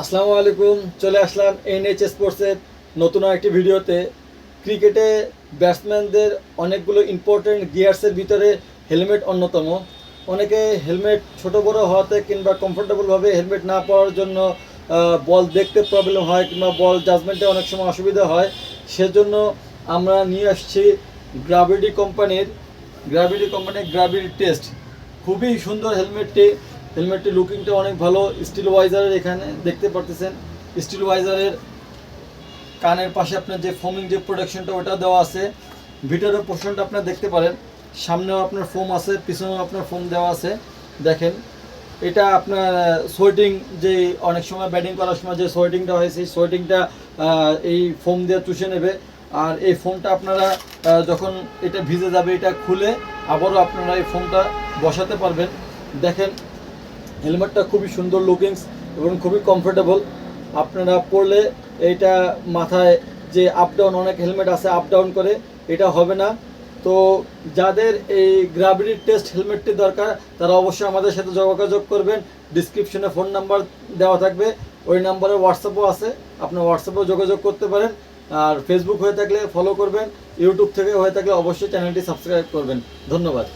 আসসালামু আলাইকুম, চলে আসলাম এনএইচ স্পোর্টসের নতুন একটি ভিডিওতে। ক্রিকেটে ব্যাটসম্যানদের অনেকগুলো ইম্পর্টেন্ট গিয়ার্সের ভিতরে হেলমেট অন্যতম। অনেকে হেলমেট ছোট বড় হওয়াতে কিংবা কমফোর্টেবলভাবে হেলমেট না পাওয়ার জন্য বল দেখতে প্রবলেম হয় কিংবা বল জাজমেন্টে অনেক সময় অসুবিধা হয়। সেজন্য আমরা নিয়ে আসছি গ্রাভিটি কোম্পানির গ্রাভিটি কোম্পানির গ্রাভিটি টেস্ট খুবই সুন্দর হেলমেটটি হেলমেটটি লুকিংটা অনেক ভালো। স্টিল ওয়াইজারের এখানে দেখতে পারতেছেন। স্টিল ওয়াইজারের কানের পাশে আপনার যে ফোমিং যে প্রোডাকশনটা ওটা দেওয়া আছে। ভিতরের পোর্শনটা আপনার দেখতে পারেন। সামনেও আপনার ফোম আছে, পিছনেও আপনার ফোম দেওয়া আছে। দেখেন, এটা আপনার সোয়েটিং যে অনেক সময় ব্যাটিং করার সময় যে সোয়েটিংটা হয়, সেই সোয়েটিংটা এই ফোম দিয়ে চুষে নেবে। আর এই ফোমটা আপনারা যখন এটা ভিজে যাবে, এটা খুলে আবারও আপনারা এই ফোমটা বসাতে পারবেন। দেখেন হেলমেটটা খুবই সুন্দর লুকিংস এবং খুবই কমফোর্টেবল আপনারা পরলে এইটা মাথায় যে আপ ডাউন অনেক হেলমেট আছে আপ ডাউন করে, এটা হবে না। তো যাদের এই গ্রাভিটি টেস্ট হেলমেটটি দরকার, তারা অবশ্যই আমাদের সাথে যোগাযোগ করবেন। ডিসক্রিপশনে ফোন নাম্বার দেওয়া থাকবে। ওই নাম্বারে হোয়াটসঅ্যাপও আছে। আপনার হোয়াটসঅ্যাপেও যোগাযোগ করতে পারেন। আর ফেসবুক হয়ে থাকলে ফলো করবেন। ইউটিউব থেকে হয়ে থাকলে অবশ্যই চ্যানেলটি সাবস্ক্রাইব করবেন। ধন্যবাদ।